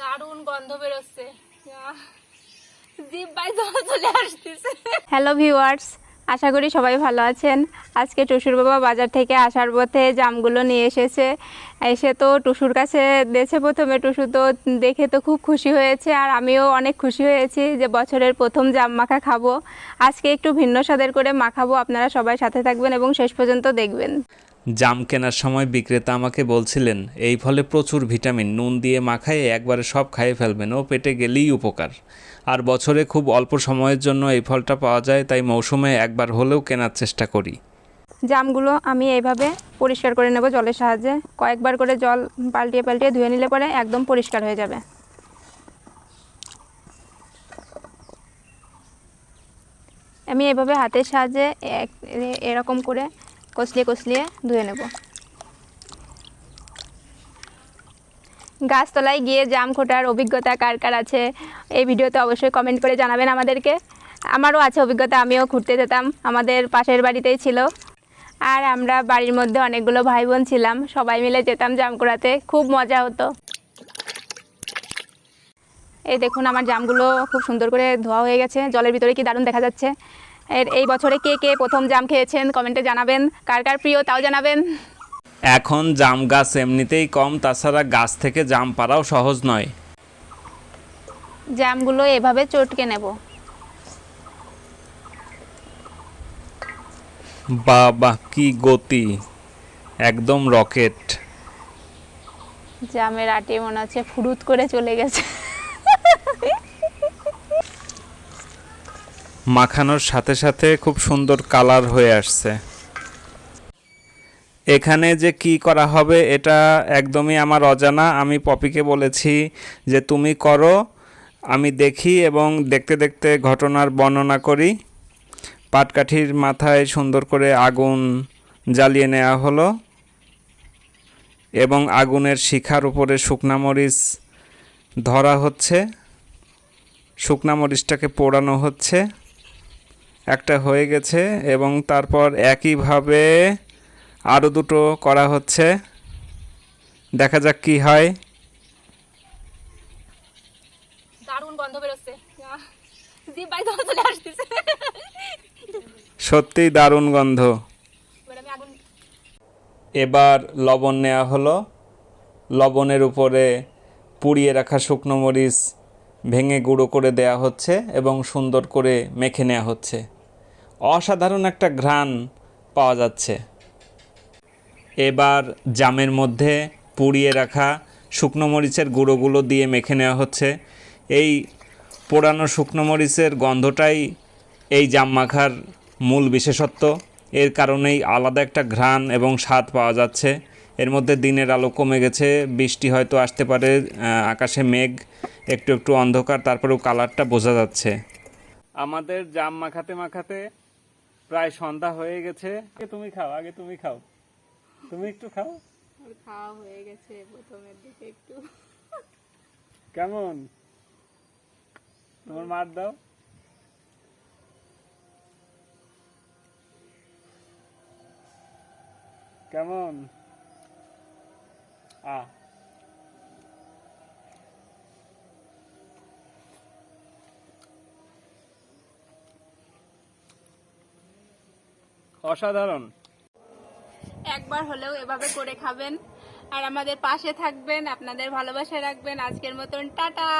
দারুণ গন্ধ বেরোচ্ছে। হ্যালো ভিউয়ার্স আশা করি সবাই ভালো আছেন। আজকে টুসুর বাবা বাজার থেকে আসার পথে জামগুলো নিয়ে এসেছে। এসে তো টুসুর কাছে দিয়েছে প্রথমে। টুসু তো দেখে তো খুব খুশি হয়েছে আর আমিও অনেক খুশি হয়েছি যে বছরের প্রথম জাম মাখা খাব। আজকে একটু ভিন্ন স্বাদের করে মাখাবো। আপনারা সবাই সাথে থাকবেন এবং শেষ পর্যন্ত দেখবেন। জাম কেনার সময় বিক্রেতা আমাকে বলছিলেন, এই ফলে প্রচুর ভিটামিন, নুন দিয়ে মাখায় একবারে সব খাইয়ে ফেলবেন, ও পেটে গেলেই উপকার। আর বছরে খুব অল্প সময়ের জন্য এই ফলটা পাওয়া যায়, তাই মৌসুমে একবার হলেও কেনার চেষ্টা করি। জামগুলো আমি এইভাবে পরিষ্কার করে নেব জলের সাহায্যে। কয়েকবার করে জল পাল্টিয়ে পাল্টিয়ে ধুয়ে নিলে পরে একদম পরিষ্কার হয়ে যাবে। আমি এভাবে হাতের সাহায্যে এরকম করে কষলিয়ে কষলিয়ে ধুয়ে নেব। গাছতলায় গিয়ে জাম খোটার অভিজ্ঞতা কার কার আছে, এই ভিডিওতে অবশ্যই কমেন্ট করে জানাবেন আমাদেরকে। আমারও আছে অভিজ্ঞতা, আমিও ঘুরতে যেতাম, আমাদের পাশের বাড়িতেই ছিল। আর আমরা বাড়ির মধ্যে অনেকগুলো ভাই বোন ছিলাম, সবাই মিলে যেতাম জাম কুড়াতে খুব মজা হতো। এই দেখুন, আমার জামগুলো খুব সুন্দর করে ধোয়া হয়ে গেছে, জলের ভিতরে কি দারুণ দেখা যাচ্ছে। এর এই বছরে কে কে প্রথম জাম খেয়েছেন কমেন্টে জানাবেন। কার কার প্রিয় তাও জানাবেন। এখন জাম গাছ এমনিতেই কম তাছাড়া গাছ থেকে জাম পাড়াও সহজ নয়। জামগুলো এভাবে চটকে নেব। বাবা কি গতি। একদম রকেট। জামের আটি মনে হচ্ছে ফুরুত করে চলে গেছে। মাখানোর সাথে সাথে খুব সুন্দর কালার হয়ে আসছে। এখানে যে কি করা হবে এটা একদমই আমার অজানা। আমি পপিকে বলেছি যে তুমি করো, আমি দেখি এবং দেখতে দেখতে ঘটনার বর্ণনা করি। পাটকাঠির মাথায় সুন্দর করে আগুন জ্বালিয়ে নেওয়া হলো এবং আগুনের শিখার উপরে শুকনামরিচ ধরা হচ্ছে। শুকনামরিচটাকে পোড়ানো হচ্ছে। একটা হয়ে গেছে এবং তারপর একইভাবে আরও দুটো করা হচ্ছে। দেখা যাক কি হয়। দারুণ গন্ধ বেরোচ্ছে। সত্যিই দারুণ গন্ধ। এবার লবণ নেওয়া হলো। লবণের উপরে পুড়িয়ে রাখা শুকনো মরিচ ভেঙে গুঁড়ো করে দেয়া হচ্ছে এবং সুন্দর করে মেখে নেওয়া হচ্ছে। অসাধারণ একটা ঘ্রাণ পাওয়া যাচ্ছে। এবার জামের মধ্যে পুড়িয়ে রাখা শুকনো মরিচের গুঁড়োগুলো দিয়ে মেখে নেওয়া হচ্ছে। এই পোড়ানো শুকনো মরিচের গন্ধটাই এই জাম মাখার মূল বিশেষত্ব। এর কারণেই আলাদা একটা ঘ্রাণ এবং স্বাদ পাওয়া যাচ্ছে। এর মধ্যে দিনের আলো কমে গেছে বৃষ্টি হয়তো আসতে পারে আকাশে মেঘ একটু একটু অন্ধকার তারপরেও কালারটা বোঝা যাচ্ছে। আমাদের জাম মাখাতে মাখাতে প্রায় সন্ধ্যা হয়ে গেছে। তুমি খাও আগে তুমি খাও। তুমি একটু খাও। খাওয়া হয়ে গেছে প্রথমের দিকে একটু। কেমন? তোমার মার দাও। কেমন? অসাধারণ। একবার হলেও এভাবে করে খাবেন। আর আমাদের পাশে থাকবেন, আপনাদের ভালোবাসা রাখবেন। আজকের মতন, টাটা!